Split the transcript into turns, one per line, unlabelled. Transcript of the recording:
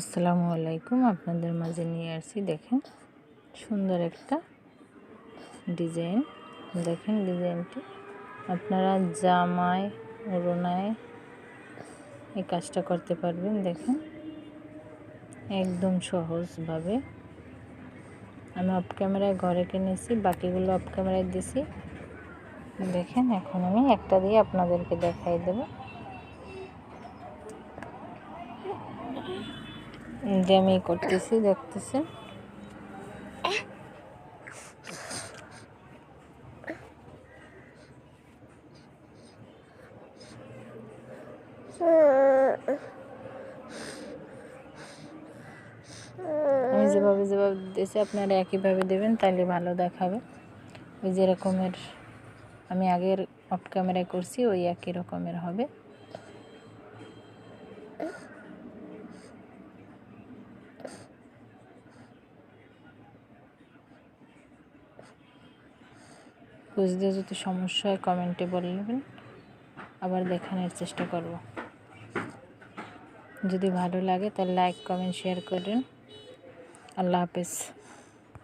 আসসালামু আলাইকুম। আপনাদের মাঝে নিয়ে আসছি দেখেন, সুন্দর একটা ডিজাইন। দেখেন ডিজাইনটি। আপনারা জামায়, ওড়নায় এই কাজটা করতে পারবেন, দেখেন। একদম সহজভাবে। আমি অফ ক্যামেরায় ঘরে কিনেছি, বাকিগুলো অফ ক্যামেরায় দিছি। দেখেন, এখন আমি একটা দিয়ে আপনাদেরকে দেখাই দেবো। আমি করতেছি, দেখতেছি। আমি যেভাবে যেভাবে দিয়েছি আপনারা একইভাবে দেবেন তাহলে ভালো দেখাবে। ওই যে রকমের আমি আগের অফ ক্যামেরায় করছি, ওই একই রকমের হবে। বুঝতে যদি সমস্যা হয় কমেন্টে বলবেন আবার দেখানোর চেষ্টা করব। যদি ভালো লাগে, তাহলে লাইক কমেন্ট শেয়ার করেন। আল্লাহ হাফেজ।